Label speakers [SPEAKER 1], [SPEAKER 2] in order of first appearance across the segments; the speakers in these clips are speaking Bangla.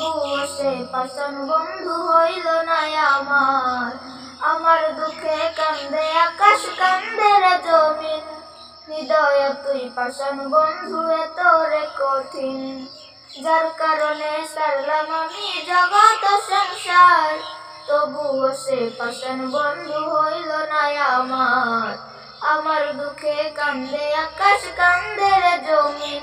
[SPEAKER 1] তবুও সে পাষাণ বন্ধু হইল না আমার। আমার দুঃখে কান্দে, আকাশ কান্দে রে জমিন। হৃদয় তুই পাষাণ বন্ধু এত রে কঠিন। যার কারণে সারলাম আমি জগত সংসার। তবুও সে পাষাণ বন্ধু হইল না আমার। আমার দুঃখে কান্দে, আকাশ কান্দে রে জমিন।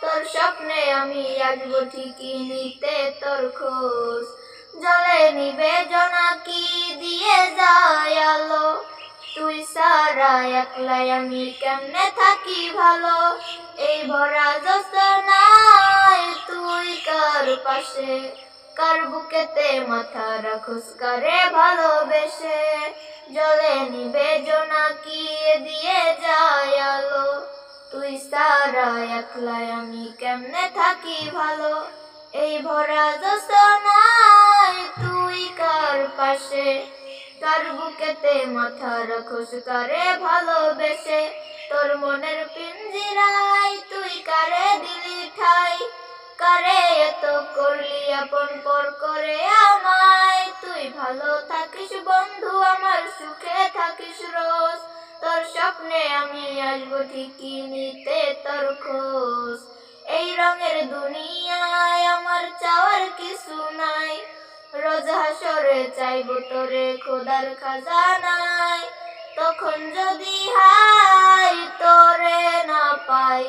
[SPEAKER 1] তোর স্বপ্নে আমি আসব ঠিকই নিতে তোর খোঁজ। জলে নিবে জনাকি, দিয়ে যায় আলো। তুই সারা একলাই আমি কেমনে থাকি ভালো? এই ভরা নাই তুই কার পাশে? কার বুকেতে মাথা রাখুস, কারে ভালোবেসে? জলে নিবে জোনাকি, দিয়ে যায় আলো। তুই সারা একলাই আমি কেমনে থাকি ভালো? এই ভরা নাই তুই কার পাশে? কার বুকেতে মাথা রাখোস কারে ভালোবেসে? তোর মনের পিঞ্জিরাই তুই কারে দিলি ঠাই? কারে এত করলি আপন পর করে আমায়? তুই ভালো থাকিস বন্ধু, আমার সুখে থাকিস রোজ। আসব ঠিকই নিতে তোর খোঁজ। এই রঙের দুনিয়ায় আমার চাওয়ার কিছু নাই। রোজ হাসরে চাইব তোরে খোদার খাজানায়। তখন যদি হাই তোরে না পাই,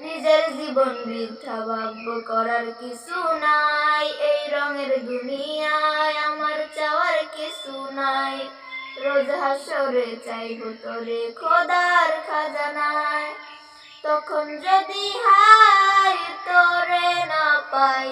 [SPEAKER 1] নিজের জীবন বৃদ্ধা ভাব্য করার কিছু নাই। এই রঙের দুনিয়ায় আমার চাওয়ার কিছু নাই। রোজ হাসরে চাইব তোরে খোদার তখন যদি হাই তোরে না পাই,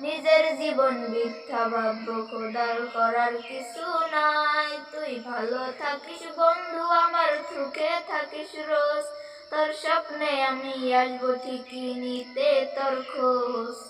[SPEAKER 1] নিজের জীবন মিথ্যা ভাব্য খোদার করার কিছু নাই। তুই ভালো থাকিস বন্ধু, আমার সুখে থাকিস রোজ। তোর স্বপ্নে আমি আসব ঠিকই নিতে তোর খোঁজ।